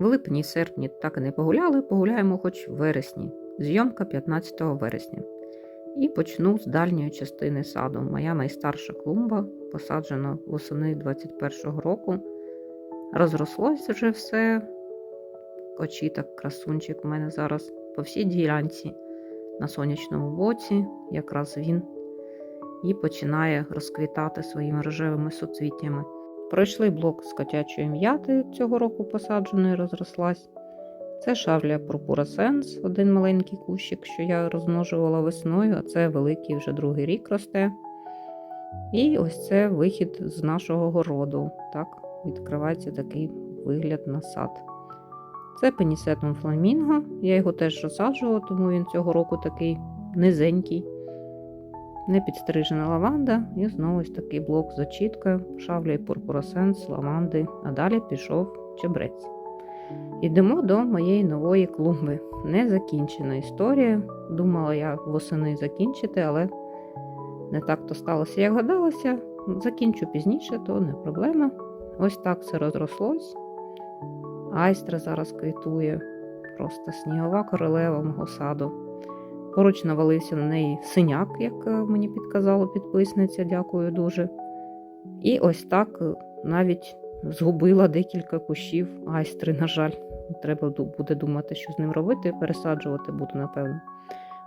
В липні серпні так і не погуляли, погуляємо хоч в вересні. Зйомка 15 вересня. І почну з дальньої частини саду. Моя найстарша клумба, посаджена восени 21-го року. Розрослося вже все. Очіток, красунчик у мене зараз по всій ділянці на сонячному боці, якраз він і починає розквітати своїми рожевими суцвіттями. Пройшли блок з котячої м'яти цього року посадженої, розрослась. Це шавля Purpura один маленький кущик, що я розмножувала весною, а це великий вже другий рік росте. І ось це вихід з нашого городу. Так, відкривається такий вигляд на сад. Це пенісетум фламінго. Я його теж розсаджувала, тому він цього року такий низенький. Не підстрижена лаванда, і знову ось такий блок з очіткою, шавля і пурпуросенс, лаванди, а далі пішов чебрець. Йдемо до моєї нової клумби. Незакінчена історія. Думала я восени закінчити, але не так то сталося, як гадалося. Закінчу пізніше, то не проблема. Ось так все розрослось. Айстра зараз квітує, просто снігова королева мого саду. Поруч навалився на неї синяк, як е, мені підказала підписниця, дякую дуже. І ось так е, навіть згубила декілька кущів айстри, на жаль. Треба буде думати, що з ним робити, пересаджувати буду, напевно.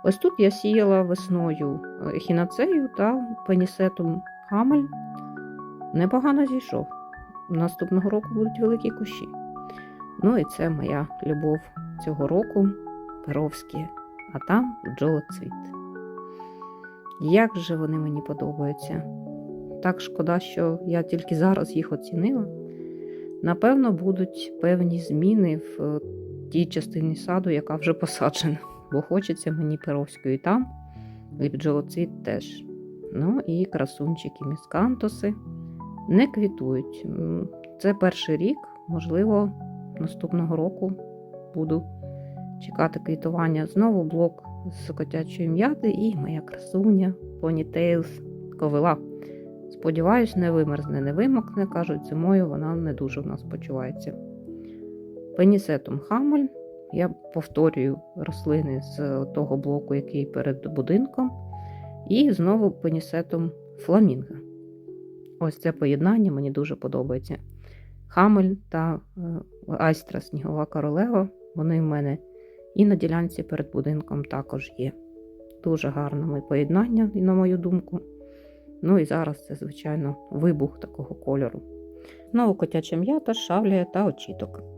Ось тут я сіяла весною хінацею та пенісетом хамель. Непогано зійшов. Наступного року будуть великі кущі. Ну і це моя любов цього року перовські, а там бджолоцвіт. Як же вони мені подобаються. Так шкода, що я тільки зараз їх оцінила. Напевно, будуть певні зміни в е, тій частині саду, яка вже посаджена, бо хочеться мені перовської там, і бджолоцвіт теж. Ну і красунчики міскантоси не квітують. Це перший рік, можливо, наступного року буду чекати квітування. Знову блок з котячої м'яти і моя красуня Ponytails ковила. Сподіваюсь, не вимерзне, не вимокне, кажуть, зимою вона не дуже в нас почувається. Пенісетум хамель. Я повторюю рослини з того блоку, який перед будинком. І знову пенісетум фламінга. Ось це поєднання мені дуже подобається. Хамель та е, Айстра Снігова королева. Вони в мене і на ділянці перед будинком також є. Дуже гарне поєднання, на мою думку. Ну і зараз це, звичайно, вибух такого кольору. Знову котяча м'ята, шавлія та очіток.